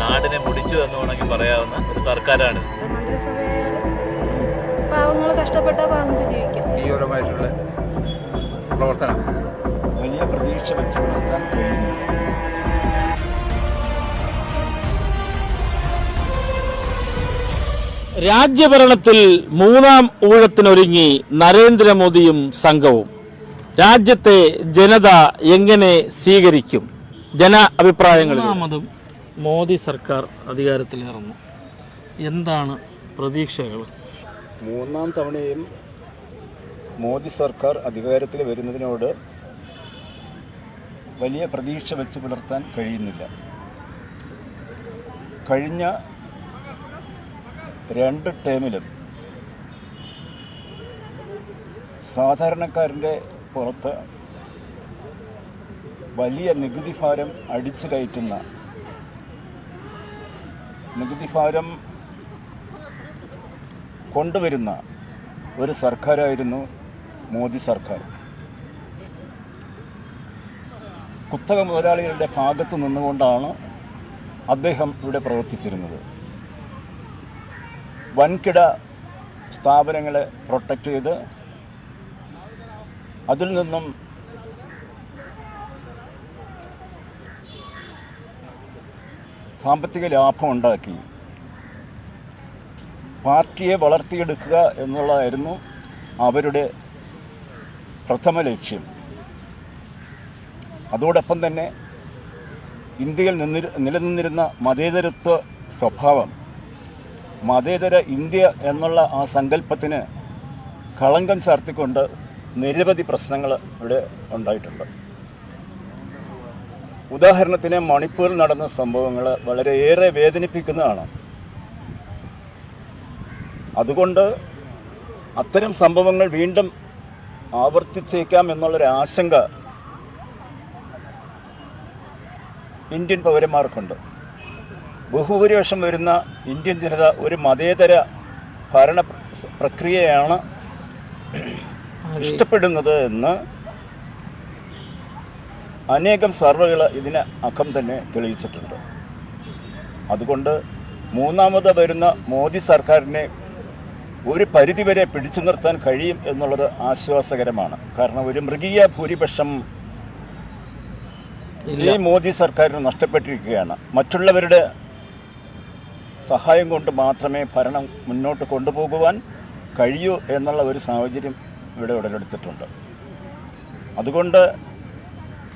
നാടിനെ മുടിച്ചു എന്ന് വേണമെങ്കിൽ പറയാവുന്ന ഒരു സർക്കാരാണ് പാവങ്ങൾ കഷ്ടപ്പെട്ട പാവങ്ങൾക്ക് ജീവിക്കാം. നീതിപരമായിട്ടുള്ള പ്രവർത്തനം. വലിയ പ്രതീക്ഷ വെച്ച് പുലർത്താൻ കഴിയുന്നില്ല. രാജ്യഭരണത്തിൽ മൂന്നാം ഊഴത്തിനൊരുങ്ങി നരേന്ദ്രമോദിയും സംഘവും. രാജ്യത്തെ ജനത എങ്ങനെ സ്വീകരിക്കും? ജന അഭിപ്രായങ്ങൾ മതം മോദി സർക്കാർ അധികാരത്തിലേറുന്നു എന്താണ് പ്രതീക്ഷകൾ? മൂന്നാം തവണയും മോദി സർക്കാർ അധികാരത്തിൽ വരുന്നതിനോട് വലിയ പ്രതീക്ഷ വെച്ച് പുലർത്താൻ കഴിയുന്നില്ല. കഴിഞ്ഞ രണ്ട് ടേമിലും സാധാരണക്കാരന്റെ പുറത്ത് വലിയ നികുതി ഭാരം അടിച്ചു കയറ്റുന്ന നികുതി ഭാരം കൊണ്ടുവരുന്ന ഒരു സർക്കാരായിരുന്നു മോദി സർക്കാർ. കുത്തക മുതലാളികളുടെ ഭാഗത്ത് നിന്നുകൊണ്ടാണ് അദ്ദേഹം ഇവിടെ പ്രവർത്തിച്ചിരുന്നത്. വൻകിട സ്ഥാപനങ്ങളെ പ്രൊട്ടക്റ്റ് ചെയ്ത് അതിൽ നിന്നും സാമ്പത്തിക ലാഭം ഉണ്ടാക്കി. പാർട്ടിയെ വളർത്തിയെടുക്കുക എന്നുള്ളതായിരുന്നു അവരുടെ പ്രഥമ ലക്ഷ്യം. അതോടൊപ്പം തന്നെ ഇന്ത്യയിൽ നിന്നി നിലനിന്നിരുന്ന മതേതരത്വ സ്വഭാവം മതേതര ഇന്ത്യ എന്നുള്ള ആ സങ്കല്പത്തിന് കളങ്കം ചാർത്തിക്കൊണ്ട് നിരവധി പ്രശ്നങ്ങൾ ഇവിടെ ഉണ്ടായിട്ടുണ്ട്. ഉദാഹരണത്തിന് മണിപ്പൂരിൽ നടന്ന സംഭവങ്ങൾ വളരെയേറെ വേദനിപ്പിക്കുന്നതാണ്. അതുകൊണ്ട് അത്തരം സംഭവങ്ങൾ വീണ്ടും ആവർത്തിച്ചേക്കാം എന്നുള്ളൊരു ആശങ്ക ഇന്ത്യൻ പൗരന്മാർക്കുണ്ട്. ബഹുഭൂരിപക്ഷം വരുന്ന ഇന്ത്യൻ ജനത ഒരു മതേതര ഭരണ പ്രക്രിയയാണ് ഇഷ്ടപ്പെടുന്നത് എന്ന് അനേകം സർവേകൾ ഇതിന് അക്കം തന്നെ തെളിയിച്ചിട്ടുണ്ട്. അതുകൊണ്ട് മൂന്നാമത് വരുന്ന മോദി സർക്കാരിനെ ഒരു പരിധിവരെ പിടിച്ചു നിർത്താൻ കഴിയും എന്നുള്ളത് ആശ്വാസകരമാണ്. കാരണം ഒരു മൃഗീയ ഭൂരിപക്ഷം ഈ മോദി സർക്കാരിന് നഷ്ടപ്പെട്ടിരിക്കുകയാണ്. മറ്റുള്ളവരുടെ സഹായം കൊണ്ട് മാത്രമേ ഭരണം മുന്നോട്ട് കൊണ്ടുപോകുവാൻ കഴിയൂ എന്നുള്ള ഒരു സാഹചര്യം ഇവിടെ ഉടലെടുത്തിട്ടുണ്ട്. അതുകൊണ്ട്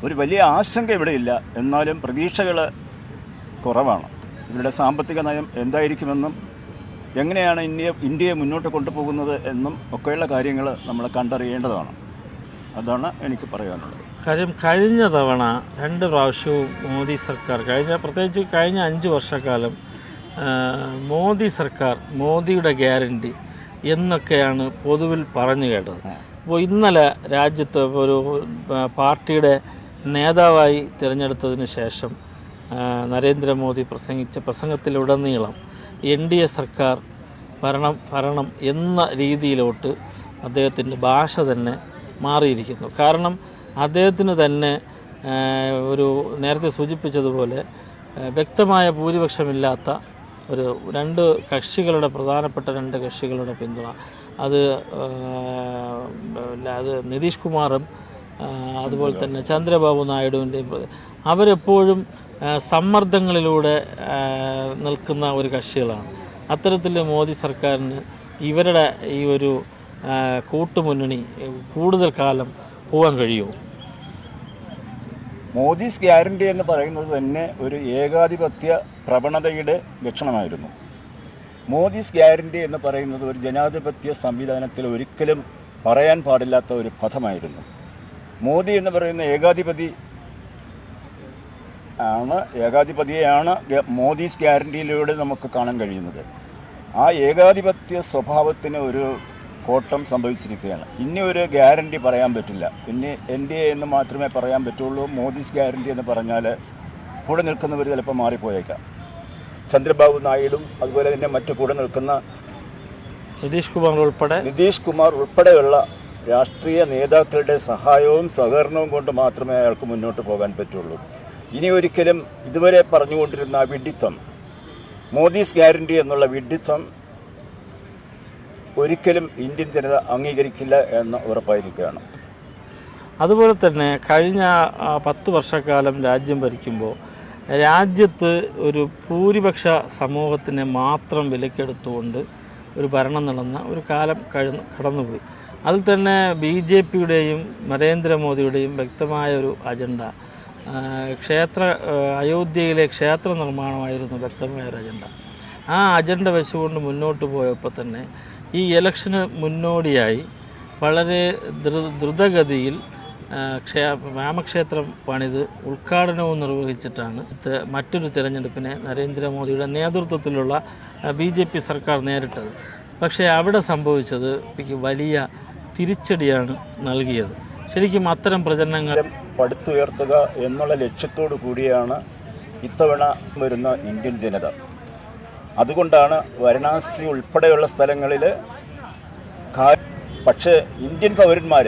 ഒരു വലിയ ആശങ്ക ഇവിടെയില്ല എന്നാലും പ്രതീക്ഷകൾ കുറവാണ്. ഇവരുടെ സാമ്പത്തിക നയം എന്തായിരിക്കുമെന്നും എങ്ങനെയാണ് ഇന്ത്യ ഇന്ത്യയെ മുന്നോട്ട് കൊണ്ടുപോകുന്നത് എന്നും ഒക്കെയുള്ള കാര്യങ്ങൾ നമ്മൾ കണ്ടറിയേണ്ടതാണ്. അതാണ് എനിക്ക് പറയാനുള്ളത്. കാര്യം കഴിഞ്ഞ തവണ രണ്ട് പ്രാവശ്യവും മോദി സർക്കാർ കഴിഞ്ഞ പ്രത്യേകിച്ച് കഴിഞ്ഞ അഞ്ച് വർഷക്കാലം മോദി സർക്കാർ മോദിയുടെ ഗ്യാരണ്ടി എന്നൊക്കെയാണ് പൊതുവിൽ പറഞ്ഞു കേട്ടത്. അപ്പോൾ ഇന്നലെ രാജ്യത്ത് ഒരു പാർട്ടിയുടെ നേതാവായി തിരഞ്ഞെടുത്തതിന് ശേഷം നരേന്ദ്രമോദി പ്രസംഗിച്ച പ്രസംഗത്തിലുടനീളം എൻ ഡി എ സർക്കാർ ഭരണം ഭരണം എന്ന രീതിയിലോട്ട് അദ്ദേഹത്തിന്റെ ഭാഷ തന്നെ മാറിയിരിക്കുന്നു. കാരണം അദ്ദേഹത്തിന് തന്നെ ഒരു നേരത്തെ സൂചിപ്പിച്ചതുപോലെ വ്യക്തമായ ഭൂരിപക്ഷമില്ലാത്ത ഒരു രണ്ട് കക്ഷികളുടെ പ്രധാനപ്പെട്ട രണ്ട് കക്ഷികളുടെ പിന്തുണ. അത് അത് നിതീഷ് കുമാറും അതുപോലെ തന്നെ ചന്ദ്രബാബു നായിഡുവിന്റെയും അവരെപ്പോഴും സമ്മർദ്ദങ്ങളിലൂടെ നിൽക്കുന്ന ഒരു കക്ഷികളാണ്. അത്തരത്തിൽ മോദി സർക്കാരിന് ഇവരുടെ ഈ ഒരു കൂട്ടുമുന്നണി കൂടുതൽ കാലം പോകാൻ കഴിയുമോ? മോദീസ് ഗ്യാരണ്ടി എന്ന് പറയുന്നത് തന്നെ ഒരു ഏകാധിപത്യ പ്രവണതയുടെ ലക്ഷണമായിരുന്നു. മോദീസ് ഗ്യാരണ്ടി എന്ന് പറയുന്നത് ഒരു ജനാധിപത്യ സംവിധാനത്തിൽ ഒരിക്കലും പറയാൻ പാടില്ലാത്ത ഒരു പദമായിരുന്നു മോദി എന്ന് പറയുന്ന ഏകാധിപതി ആണ് ഏകാധിപതിയെയാണ് മോദിസ് ഗ്യാരണ്ടിയിലൂടെ നമുക്ക് കാണാൻ കഴിയുന്നത്. ആ ഏകാധിപത്യ സ്വഭാവത്തിന് ഒരു കോട്ടം സംഭവിച്ചിരിക്കുകയാണ്. ഇനി ഒരു ഗ്യാരണ്ടി പറയാൻ പറ്റില്ല. ഇനി എൻ ഡി എ എന്ന് മാത്രമേ പറയാൻ പറ്റുള്ളൂ. മോദീസ് ഗ്യാരണ്ടി എന്ന് പറഞ്ഞാൽ കൂടെ നിൽക്കുന്നവർ ചിലപ്പോൾ മാറിപ്പോയേക്കാം. ചന്ദ്രബാബു നായിഡും അതുപോലെ തന്നെ മറ്റു കൂടെ നിൽക്കുന്ന നിതീഷ് കുമാർ ഉൾപ്പെടെ നിതീഷ് കുമാർ ഉൾപ്പെടെയുള്ള രാഷ്ട്രീയ നേതാക്കളുടെ സഹായവും സഹകരണവും കൊണ്ട് മാത്രമേ അയാൾക്ക് മുന്നോട്ട് പോകാൻ പറ്റുള്ളൂ. ഇനി ഒരിക്കലും ഇതുവരെ പറഞ്ഞുകൊണ്ടിരുന്ന ആ വിഡ്ഢിത്തം മോദീസ് ഗ്യാരണ്ടി എന്നുള്ള വിഡിത്വം ഒരിക്കലും ഇന്ത്യൻ ജനത അംഗീകരിക്കില്ല എന്ന് ഉറപ്പായിരിക്കുകയാണ്. അതുപോലെ തന്നെ കഴിഞ്ഞ പത്ത് വർഷക്കാലം രാജ്യം ഭരിക്കുമ്പോൾ രാജ്യത്ത് ഒരു ഭൂരിപക്ഷ സമൂഹത്തിനെ മാത്രം വിലക്കെടുത്തുകൊണ്ട് ഒരു ഭരണം നടന്ന ഒരു കാലം കഴി കടന്നുപോയി. അതിൽ തന്നെ ബി ജെ പിയുടെയും നരേന്ദ്രമോദിയുടെയും വ്യക്തമായ ഒരു അജണ്ട. ക്ഷേത്ര അയോധ്യയിലെ ക്ഷേത്ര നിർമ്മാണമായിരുന്നു വ്യക്തമായ ഒരു അജണ്ട. ആ അജണ്ട വെച്ചുകൊണ്ട് മുന്നോട്ട് പോയപ്പോൾ തന്നെ ഈ ഇലക്ഷന് മുന്നോടിയായി വളരെ ദ്രുതഗതിയിൽ ക്ഷേ രാമക്ഷേത്രം പണിത് ഉദ്ഘാടനവും നിർവഹിച്ചിട്ടാണ് മറ്റൊരു തിരഞ്ഞെടുപ്പിനെ നരേന്ദ്രമോദിയുടെ നേതൃത്വത്തിലുള്ള ബി സർക്കാർ നേരിട്ടത്. പക്ഷേ അവിടെ സംഭവിച്ചത് വലിയ തിരിച്ചടിയാണ് നൽകിയത്. ശരിക്കും അത്തരം പ്രചരണങ്ങൾ പടുത്തുയർത്തുക എന്നുള്ള ലക്ഷ്യത്തോടു കൂടിയാണ് ഇത്തവണ വരുന്ന ഇന്ത്യൻ ജനത. അതുകൊണ്ടാണ് വാരണാസി ഉൾപ്പെടെയുള്ള സ്ഥലങ്ങളിൽ പക്ഷേ ഇന്ത്യൻ പൗരന്മാർ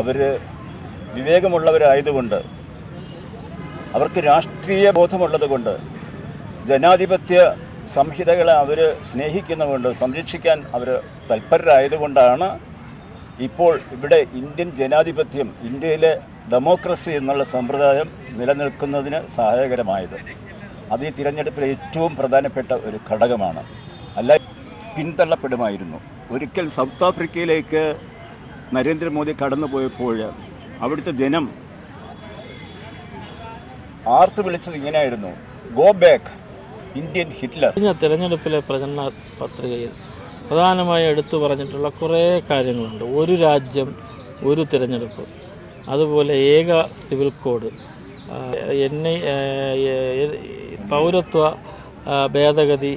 അവർ വിവേകമുള്ളവരായതുകൊണ്ട് അവർക്ക് രാഷ്ട്രീയ ബോധമുള്ളതുകൊണ്ട് ജനാധിപത്യ സംഹിതകളെ അവർ സ്നേഹിക്കുന്നതുകൊണ്ട് സംരക്ഷിക്കാൻ അവർ തൽപരരായതുകൊണ്ടാണ് ഇപ്പോൾ ഇവിടെ ഇന്ത്യൻ ജനാധിപത്യം ഇന്ത്യയിലെ ഡെമോക്രസി എന്നുള്ള സമ്പ്രദായം നിലനിൽക്കുന്നതിന് സഹായകരമായത്. അത് ഈ തിരഞ്ഞെടുപ്പിലെ ഏറ്റവും പ്രധാനപ്പെട്ട ഒരു ഘടകമാണ്. അല്ല പിന്തള്ളപ്പെടുമായിരുന്നു. ഒരിക്കൽ സൗത്ത് ആഫ്രിക്കയിലേക്ക് നരേന്ദ്രമോദി കടന്നുപോയപ്പോൾ അവിടുത്തെ ജനം ആർത്ത് വിളിച്ചത് ഇങ്ങനെയായിരുന്നു. Go back Indian Hitler. തിരഞ്ഞെടുപ്പിലെ പ്രചരണ പത്രികയിൽ പ്രധാനമായും എടുത്തു പറഞ്ഞിട്ടുള്ള കുറേ കാര്യങ്ങളുണ്ട്. ഒരു രാജ്യം ഒരു തിരഞ്ഞെടുപ്പ്. അതുപോലെ ഏക സിവിൽ കോഡ്. എന്നെ പൗരത്വ ഭേദഗതി